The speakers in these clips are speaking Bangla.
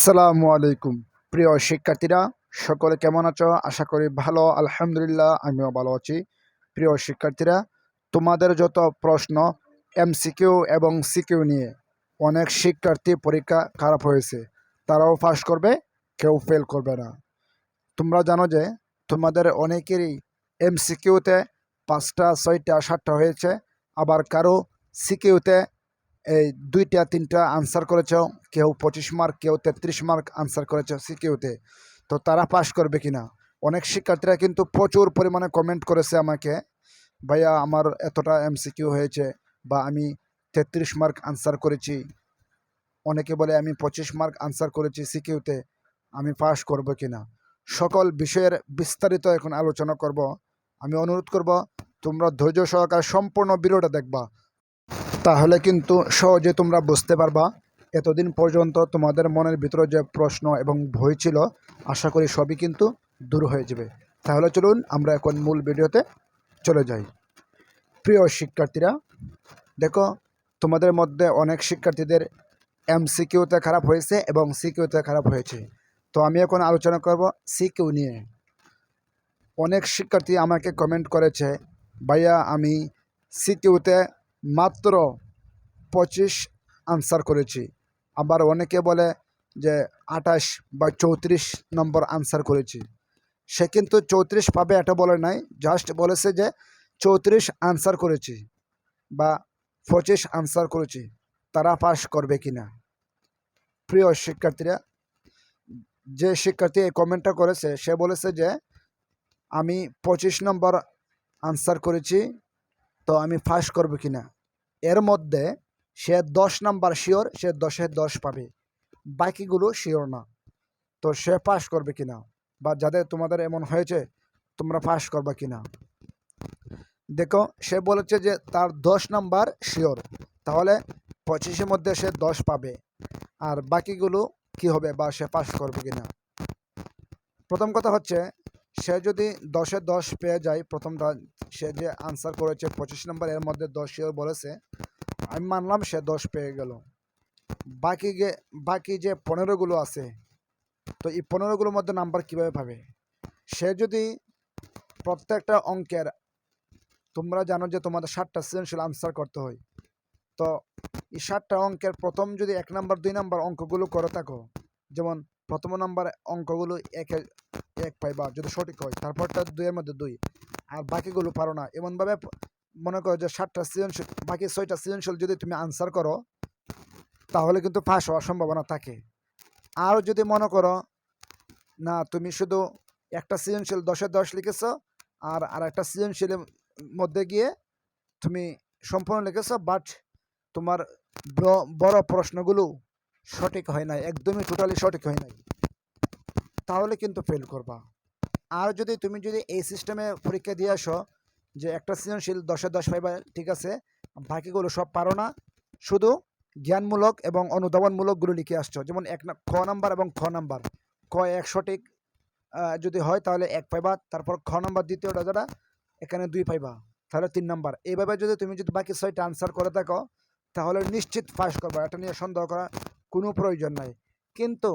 আসসালামু আলাইকুম। প্রিয় শিক্ষার্থীরা, সকলে কেমন আছো? আশা করি ভালো, আলহামদুলিল্লাহ, আমিও ভালো আছি। প্রিয় শিক্ষার্থীরা, তোমাদের যত প্রশ্ন, এমসিকিউ এবং সিকিউ নিয়ে অনেক শিক্ষার্থী পরীক্ষা খারাপ হয়েছে, তারাও পাস করবে, কেউ ফেল করবে না। তোমরা জানো যে, তোমাদের অনেকেরই এমসিকিউতে পাঁচটা, ছয়টা, সাতটা হয়েছে, আবার কারও সিকিউতে এই দুইটা, তিনটা আনসার করেছ, কেউ পঁচিশ মার্ক কেউ তেত্রিশ মার্ক আনসার করেছ, সিকিউতে। তো তারা পাশ করবে কিনা? অনেক শিক্ষার্থীরা কিন্তু প্রচুর পরিমাণে কমেন্ট করেছে আমাকে, ভাইয়া, আমার এতটা এমসিকিউ হয়েছে বা আমি তেত্রিশ মার্ক আনসার করেছি। অনেকে বলে, আমি পঁচিশ মার্ক আনসার করেছি সিকিউতে, আমি পাশ করব কিনা? সকল বিষয়ের বিস্তারিত এখন আলোচনা করব। আমি অনুরোধ করব, তোমরা ধৈর্য সহকারে সম্পূর্ণ ভিডিওটা দেখবা। তাহলে কিন্তু সহজে তোমরা বুঝতে পারবা। এতদিন পর্যন্ত তোমাদের মনের ভিতরে যে প্রশ্ন এবং ভয় ছিল, আশা করি সবই কিন্তু দূর হয়ে যাবে। তাহলে চলুন আমরা এখন মূল ভিডিওতে চলে যাই। প্রিয় শিক্ষার্থীরা, দেখো, তোমাদের মধ্যে অনেক শিক্ষার্থীদের এম সিকিউতে খারাপ হয়েছে এবং সিকিউতে খারাপ হয়েছে। তো আমি এখন আলোচনা করব সিকিউ নিয়ে। অনেক শিক্ষার্থী আমাকে কমেন্ট করেছে, ভাইয়া, আমি সিকিউতে মাত্র পঁচিশ আনসার করেছি। আবার অনেকে বলে যে আঠাশ বা চৌত্রিশ নম্বর আনসার করেছি। সে কিন্তু চৌত্রিশ পাবে এটা বলে নাই জাস্ট বলেছে যে চৌত্রিশ আনসার করেছি বা পঁচিশ আনসার করেছি, তারা পাশ করবে কি না প্রিয় শিক্ষার্থীরা, যে শিক্ষার্থী এই কমেন্টটা করেছে, সে বলেছে যে আমি পঁচিশ নম্বর আনসার করেছি তো আমি ফাঁস করব কি না এর মধ্যে সে দশ নাম্বার শিওর, সে দশে দশ পাবে। বাকিগুলো শিওর না। তো সে পাস করবে কিনা? বা যাদের তোমাদের এমন হয়েছে, তোমরা পাস করবে কিনা? দেখো, সে বলেছে যে তার দশ নাম্বার শিওর। তাহলে পঁচিশের মধ্যে সে দশ পাবে। আর বাকিগুলো কি হবে বা সে পাস করবে কিনা? প্রথম কথা হচ্ছে সে যদি দশে দশ পেয়ে যায়, প্রথমটা সে যে আনসার করেছে পঁচিশ নম্বর এর মধ্যে দশ বলেছে, আমি মানলাম সে দশ পেয়ে গেল। বাকি গে বাকি যে পনেরোগুলো আছে, তো এই পনেরোগুলোর মধ্যে নাম্বার কীভাবে পাবে? সে যদি প্রত্যেকটা অঙ্কের, তোমরা জানো যে তোমাদের ষাটটা সৃজনশীল আনসার করতে হয়। তো এই ষাটটা অঙ্কের প্রথম যদি এক নাম্বার দুই নাম্বার অঙ্কগুলো করে থাকো, যেমন প্রথম নাম্বার অঙ্কগুলো একে এক পাইবা যদি সঠিক হয়, তারপরটা দুইয়ের মধ্যে দুই। আর বাকিগুলো পারো না। এমনভাবে মনে করো যে সাতটা সৃজনশীল, বাকি ছয়টা সৃজনশীল যদি তুমি আনসার করো, তাহলে কিন্তু পাস হওয়ার সম্ভাবনা থাকে। আর যদি মনে করো, না, তুমি শুধু একটা সৃজনশীল দশে দশ লিখেছ, আর আর একটা সৃজনশীলের মধ্যে গিয়ে তুমি সম্পূর্ণ লিখেছ বাট তোমার বড় প্রশ্নগুলো সঠিক হয় নাই, একদমই টোটালি সঠিক হয় নাই। তাহলে কিন্তু ফেল করবা। আর যদি তুমি যদি এই সিস্টেমে পরীক্ষা দিয়ে আসো যে একটা সৃজনশীল দশে দশ পাইবা, ঠিক আছে, বাকিগুলো সব পারো না, শুধু জ্ঞানমূলক এবং অনুধাবনমূলকগুলো লিখে আসছো। যেমন এক খ নাম্বার এবং খ নাম্বার। ক এক সঠিক যদি হয় তাহলে এক পাইবা, তারপর খ নাম্বার দ্বিতীয়টা যেটা এখানে দুই পাইবা, তাহলে তিন নাম্বার। এইভাবে যদি তুমি যদি বাকি ছয়টা আনসার করে থাকো, তাহলে নিশ্চিত পাস করবা। এটা নিয়ে সন্দেহ করা কোনো প্রয়োজন নাই। কিন্তু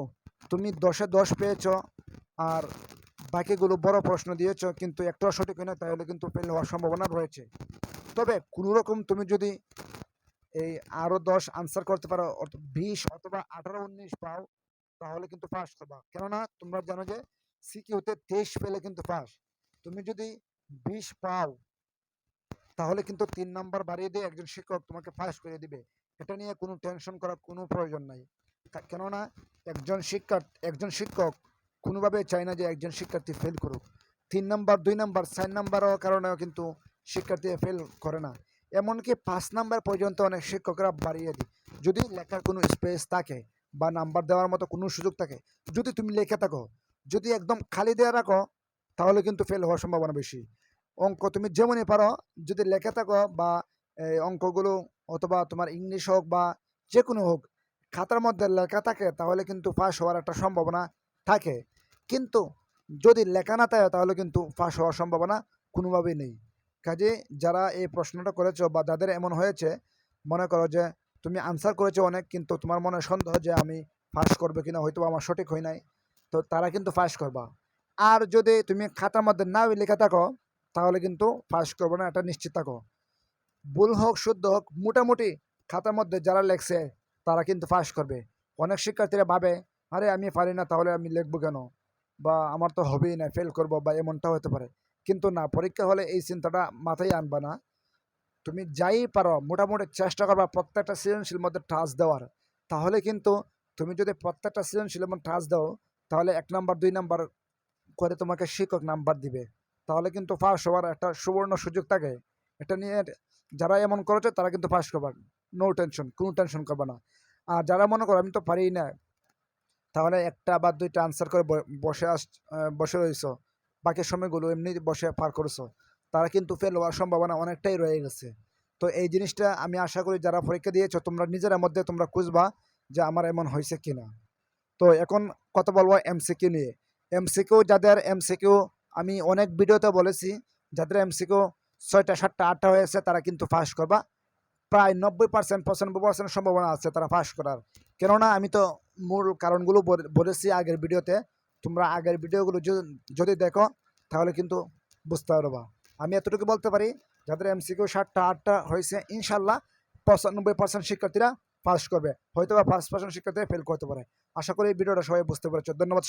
তুমি দশে দশ পেয়েছ আর বাকিগুলো বড় প্রশ্ন দিয়েছ, কিন্তু একটাও সঠিক হয় না, তাহলে কিন্তু ফেল হওয়ার সম্ভাবনা রয়েছে। তবে কোনো রকম তুমি যদি এই আরও দশ আনসার করতে পারো বিশ অথবা আঠারো, উনিশ পাও, তাহলে কিন্তু পাস করবা কেননা তোমরা জানো যে সিকিউতে তেইশ পেলে কিন্তু পাস তুমি যদি বিশ পাও, তাহলে কিন্তু তিন নাম্বার বাড়িয়ে দিয়ে একজন শিক্ষক তোমাকে পাস করে দিবে। এটা নিয়ে কোনো টেনশন করার কোনো প্রয়োজন নাই। কেননা একজন শিক্ষার্থী একজন শিক্ষক কোনোভাবে চায় না যে একজন শিক্ষার্থী ফেল করুক। তিন নাম্বার, দুই নাম্বার, চার নাম্বারও কারণেও কিন্তু শিক্ষার্থী ফেল করে না। এমনকি পাঁচ নাম্বার পর্যন্ত অনেক শিক্ষকরা বাড়িয়ে দিই যদি লেখার কোনো স্পেস থাকে বা নাম্বার দেওয়ার মতো কোনো সুযোগ থাকে, যদি তুমি লেখে থাকো, যদি একদম খালি দেওয়া রাখো, তাহলে কিন্তু ফেল হওয়ার সম্ভাবনা বেশি। অঙ্ক তুমি যেমনই পারো, যদি লেখে থাকো বা অঙ্কগুলো অথবা তোমার ইংলিশ হোক বা যে কোনো হোক, খাতার মধ্যে লেখা থাকে তাহলে কিন্তু পাস হওয়ার একটা সম্ভাবনা থাকে। কিন্তু যদি লেখা না থাকে তাহলে কিন্তু পাস হওয়ার সম্ভাবনা কোনোভাবেই নেই। কাজে যারা এই প্রশ্নটা করেছ বা যাদের এমন হয়েছে, মনে করো যে তুমি আনসার করেছ অনেক, কিন্তু তোমার মনে সন্দেহ যে আমি পাস করবে কিনা হয়তো আমার সঠিক হয় নাই, তো তারা কিন্তু পাস করবা। আর যদি তুমি খাতার মধ্যে না লেখা থাকো, তাহলে কিন্তু পাস করবে না, এটা নিশ্চিত থাকো। ভুল হোক, শুদ্ধ হোক, মোটামুটি খাতার মধ্যে যারা লেখছে, তারা কিন্তু পাস করবে। অনেক শিক্ষার্থীরা ভাবে, আরে, আমি পারি না, তাহলে আমি লিখব কেন? বা, আমার তো হবেই না ফেল করব, বা এমনটা হতে পারে। কিন্তু না, পরীক্ষা হলে এই চিন্তাটা মাথায় আনবা না। তুমি যাই পারো, মোটামুটি চেষ্টা করবা প্রত্যেকটা সৃজনশীল মধ্যে টাচ দেওয়ার। তাহলে কিন্তু তুমি যদি প্রত্যেকটা সৃজনশীল মধ্যে টাচ দাও, তাহলে এক নাম্বার, দুই নাম্বার করে তোমাকে শিক্ষক নাম্বার দিবে। তাহলে কিন্তু ফার্স্ট হওয়ার একটা সুবর্ণ সুযোগ থাকে। এটা নিয়ে যারা এমন করেছে, তারা কিন্তু পাস করবে। নো টেনশন কোনো টেনশন করবে না। আর যারা মনে করো, আমি তো পারি না, তাহলে একটা বা দুইটা আনসার করে বসে আস বসে রয়েছ বাকি সময়গুলো এমনি বসে পার করেছ। তারা কিন্তু ফেল হওয়ার সম্ভাবনা অনেকটাই রয়ে গেছে। তো এই জিনিসটা আমি আশা করি যারা পরীক্ষা দিয়েছ, তোমরা নিজেরা মধ্যে তোমরা খুঁজবা যে আমার এমন হয়েছে কিনা। তো এখন কথা বলব এমসিকিউ নিয়ে। এমসিকিউ যাদের এমসিকিউ আমি অনেক ভিডিওতে বলেছি, যাদের এমসিকিউ ছয়টা, সাতটা, আটটা হয়েছে তারা কিন্তু পাস করবা। প্রায় নব্বই পার্সেন্ট পঁচানব্বই পার্সেন্ট সম্ভাবনা আছে তারা পাস করার। কেননা আমি তো মূল কারণগুলো বলেছি আগের ভিডিওতে। তোমরা আগের ভিডিওগুলো যদি- দেখো, তাহলে কিন্তু বুঝতে পারবা। আমি এতটুকু বলতে পারি, যাদের এমসিকিউ সাতটা, আটটা হয়েছে, ইনশাল্লাহ পঁচানব্বই পার্সেন্ট শিক্ষার্থীরা পাস করবে। হয়তো বা পাঁচ পার্সেন্ট শিক্ষার্থীরা ফেল করতে পারে। আশা করি এই ভিডিওটা সবাই বুঝতে পেরেছ। ধন্যবাদ।